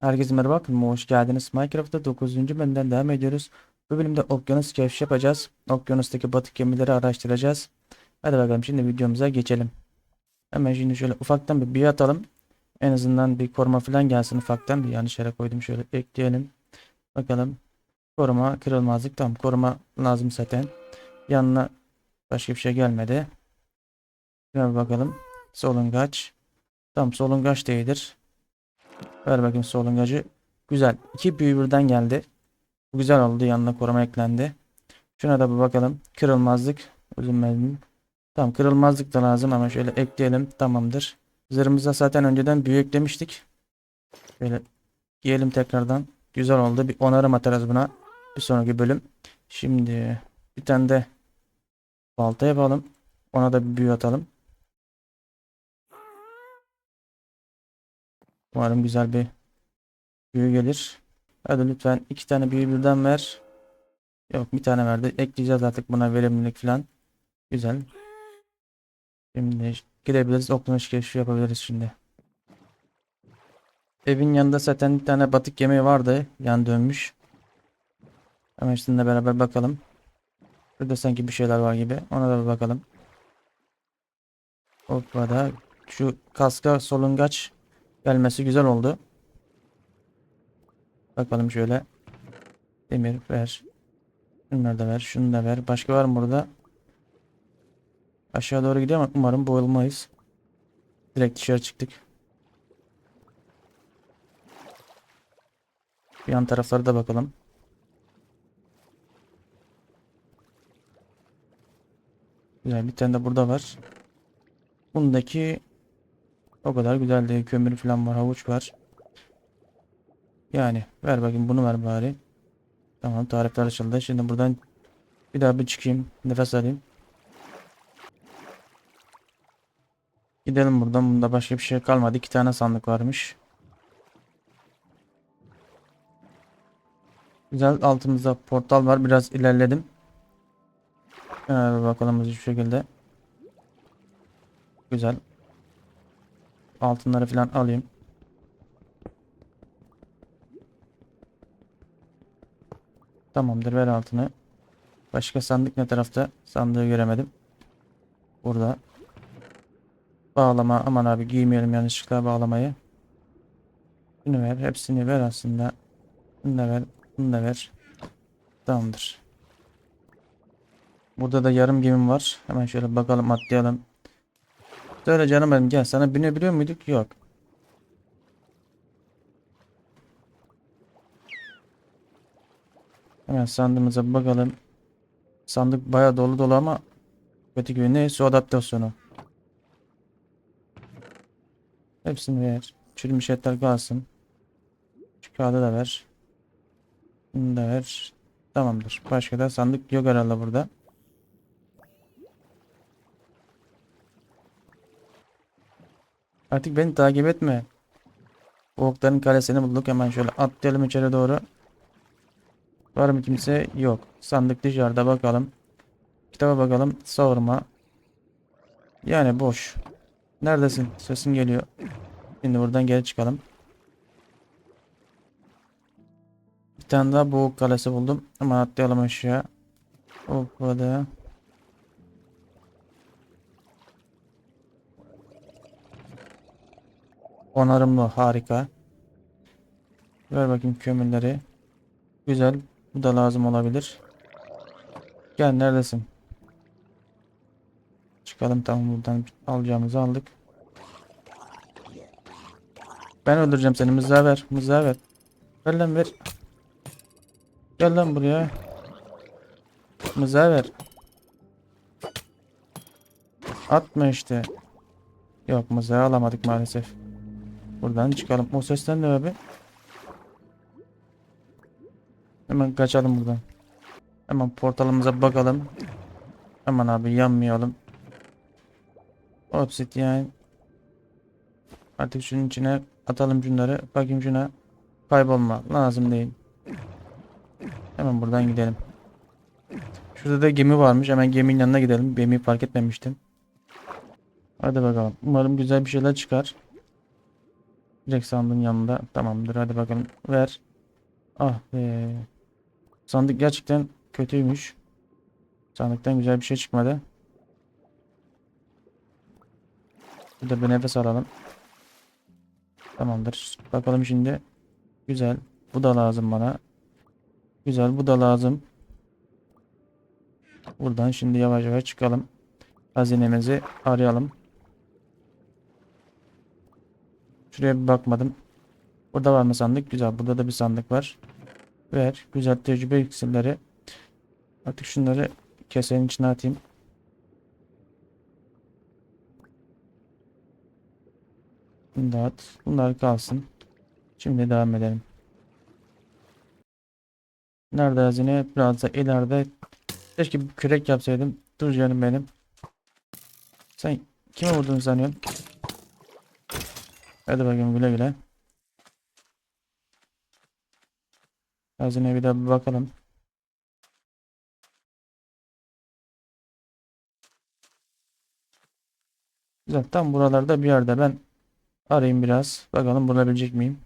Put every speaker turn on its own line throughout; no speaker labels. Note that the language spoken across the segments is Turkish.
Herkese merhaba, kanalıma hoş geldiniz. Minecraft'ta 9. bölümden devam ediyoruz. Bu bölümde okyanus keşfi yapacağız. Okyanustaki batık gemileri araştıracağız. Hadi bakalım şimdi videomuza geçelim. Hemen şimdi şöyle ufaktan bir büyü atalım. En azından bir koruma falan gelsin ufaktan. Bir yanlış yere koydum şöyle ekleyelim. Bakalım. Koruma, kırılmazlık tamam. Koruma lazım zaten. Yanına başka bir şey gelmedi. Bir bakalım. Solungaç. Tamam solungaç da iyidir. Ver bakayım solungacı. Güzel. İki büyü birden geldi. Bu güzel oldu. Yanına koruma eklendi. Şuna da bir bakalım. Kırılmazlık. Üzülmedim. Tamam kırılmazlık da lazım ama şöyle ekleyelim. Tamamdır. Zırhımıza zaten önceden büyü eklemiştik. Şöyle giyelim tekrardan. Güzel oldu. Bir onarım atarız buna. Bir sonraki bölüm. Şimdi bir tane de balta yapalım. Ona da bir büyü atalım. Umarım güzel bir büyü gelir. Hadi lütfen iki tane büyü birden ver. Yok bir tane verdi. Ekleyeceğiz artık buna verimlilik falan. Güzel. Şimdi gidebiliriz. Okyanus keşfi yapabiliriz şimdi. Evin yanında zaten bir tane batık gemi vardı. Yan dönmüş. Hemen sizinle beraber bakalım. Burada sanki bir şeyler var gibi. Ona da bir bakalım. Hoppa da şu kaska solungaç gelmesi güzel oldu. Bakalım şöyle. Demir ver. Şunları da ver. Şunu da ver. Başka var mı burada? Aşağı doğru gidiyor ama umarım boğulmayız. Direkt dışarı çıktık. Bir yan taraflara da bakalım. Güzel bir tane de burada var. Bundaki o kadar güzel değil. Kömür falan var. Havuç var. Yani ver bakayım bunu ver bari. Tamam tarifler açıldı. Şimdi buradan bir daha bir çıkayım. Nefes alayım. Gidelim buradan. Bunda başka bir şey kalmadı. İki tane sandık varmış. Güzel altımızda portal var. Biraz ilerledim. Şöyle bir bakalım hızlı bir şekilde. Güzel. Altınları falan alayım. Tamamdır ver altını. Başka sandık ne tarafta? Sandığı göremedim. Burada. Bağlama. Aman abi giymeyelim yanlışlıkla bağlamayı. Şunu ver. Hepsini ver aslında. Bunu da ver. Bunu da ver. Tamamdır. Burada da yarım gemim var. Hemen şöyle bakalım atlayalım. Söyle canım benim gel. Sana binebiliyor muyduk? Yok. Hemen sandığımıza bakalım. Sandık bayağı dolu dolu ama kötü gibi ne? Su adaptasyonu. Hepsini ver. Çürümüş etler kalsın. Şu kağıdı da ver. Bunu da ver. Tamamdır. Başka da sandık yok herhalde burada. Artık beni takip etme. Bu okların kalesini bulduk. Hemen şöyle atlayalım içeri doğru. Var mı kimse? Yok. Sandık dışarıda bakalım. Kitaba bakalım. Savurma. Yani boş. Neredesin? Sesin geliyor. Şimdi buradan geri çıkalım. Bir tane daha boğuk kalesi buldum. Ama atlayalım aşağı. Hoppada. Onarımlı harika. Ver bakayım kömürleri. Güzel. Bu da lazım olabilir. Gel neredesin? Çıkalım tamam buradan alacağımızı aldık. Ben öldüreceğim seni mızrağı ver. Mızrağı ver. Ver lan ver. Gel lan buraya. Mızrağı ver. Atma işte. Yok mızrağı alamadık maalesef. Buradan çıkalım. O sesten ne abi? Hemen kaçalım buradan. Hemen portalımıza bakalım. Hemen abi yanmayalım. Obsidian. Artık şunun içine atalım şunları. Bakayım şuna. Kaybolma. Lazım değil. Hemen buradan gidelim. Şurada da gemi varmış. Hemen geminin yanına gidelim. Gemiyi fark etmemiştim. Hadi bakalım. Umarım güzel bir şeyler çıkar. Direkt sandığın yanında. Tamamdır. Hadi bakalım. Ver. Ah be. Sandık gerçekten kötüymüş. Sandıktan güzel bir şey çıkmadı. Burada bir nefes alalım. Tamamdır. Bakalım şimdi. Güzel. Bu da lazım bana. Güzel. Bu da lazım. Buradan şimdi yavaş yavaş çıkalım. Hazinemizi arayalım. Şuraya bir bakmadım. Burada var mı sandık? Güzel. Burada da bir sandık var. Ver. Güzel tecrübe iksirleri. Artık şunları kesenin içine atayım. Bunu da. Bunlar kalsın. Şimdi devam edelim. Nerede hazine? Biraz da ileride. Keşke bir kürek yapsaydım. Dur canım benim. Sen kime vurduğunu sanıyorsun? Hadi bakayım güle güle. Hazineye bir daha bir bakalım. Güzel. Tam buralarda bir yerde ben arayayım biraz. Bakalım bulabilecek miyim?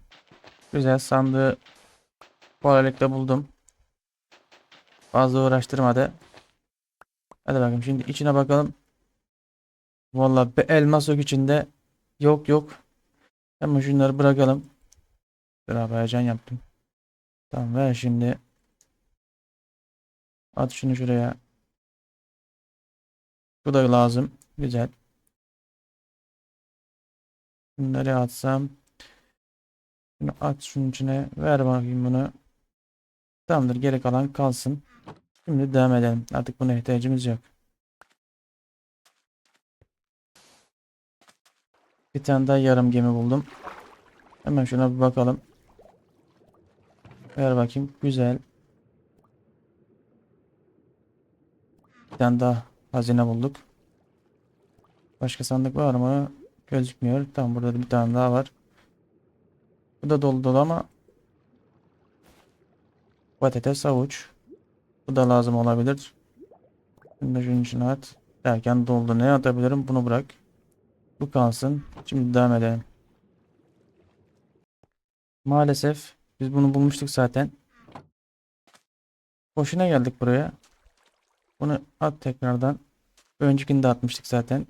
Güzel. Sandığı kolaylıkla buldum. Fazla uğraştırmadı. Hadi bakalım şimdi içine bakalım. Vallahi bir elmas yok içinde. Yok yok. Hemen şunları bırakalım. Beraber heyecan yaptım. Tamam ver şimdi. At şunu şuraya. Bu da lazım. Güzel. Bunları atsam. Şunu at şunun içine. Ver bakayım bunu. Tamamdır. Geri kalan kalsın. Şimdi devam edelim. Artık buna ihtiyacımız yok. Bir tane daha yarım gemi buldum. Hemen şuna bir bakalım. Ver bakayım. Güzel. Bir tane daha hazine bulduk. Başka sandık var mı? Gözükmüyor. Tamam burada da bir tane daha var. Bu da dolu dolu ama patates avuç. Bu da lazım olabilir. Şimdi şunun içine at. Derken doldu. Ne atabilirim? Bunu bırak. Bu kalsın. Şimdi devam edelim. Maalesef biz bunu bulmuştuk zaten. Boşuna geldik buraya. Bunu at tekrardan. Öncekini de atmıştık zaten.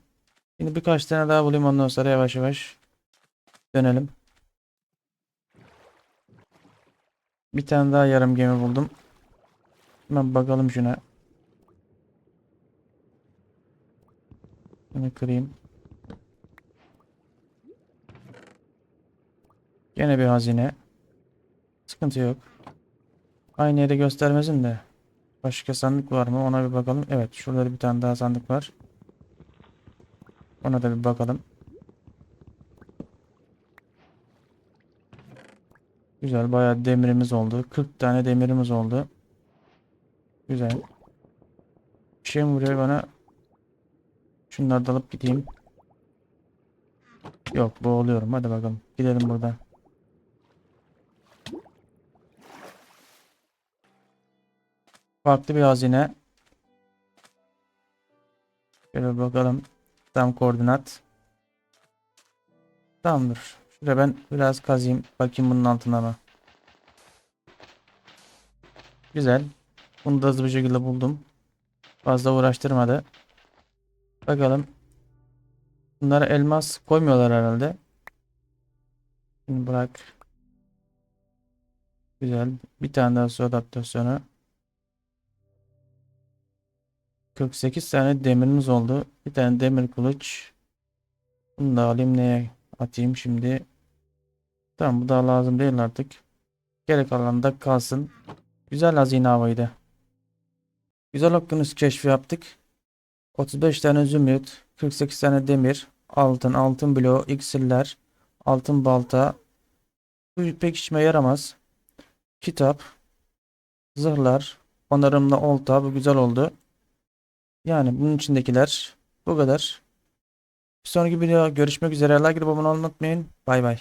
Şimdi birkaç tane daha bulayım ondan sonra yavaş yavaş dönelim. Bir tane daha yarım gemi buldum. Hemen bakalım şuna. Bunu kırayım. Gene bir hazine. Sıkıntı yok. Aynı yere göstermesin de. Başka sandık var mı? Ona bir bakalım. Evet, şurada bir tane daha sandık var. Ona da bir bakalım. Güzel, bayağı demirimiz oldu. 40 tane demirimiz oldu. Güzel. Bir şey mi vuruyor bana? Şunları da alıp gideyim. Yok, boğuluyorum. Hadi bakalım. Gidelim buradan. Farklı bir hazine. Şöyle bakalım. Tam koordinat. Tamamdır. Şuraya ben biraz kazayım. Bakayım bunun altına mı. Güzel. Bunu da hızlı bir şekilde buldum. Fazla uğraştırmadı. Bakalım. Bunlara elmas koymuyorlar herhalde. Şimdi bırak. Güzel. Bir tane daha su adaptasyonu. 48 tane demirimiz oldu. Bir tane demir kılıç. Bunu da alayım neye atayım şimdi. Tamam bu da lazım değil artık. Gerek kalan da kalsın. Güzel hazine havaydı. Güzel okyanus keşfi yaptık. 35 tane zümrüt, 48 tane demir, altın, altın bloğu, iksirler, altın balta. Bu pek işime yaramaz. Kitap, zırhlar, onarımlı olta bu güzel oldu. Yani bunun içindekiler bu kadar. Bir sonraki videoda görüşmek üzere. Like abone olmayı unutmayın. Bay bay.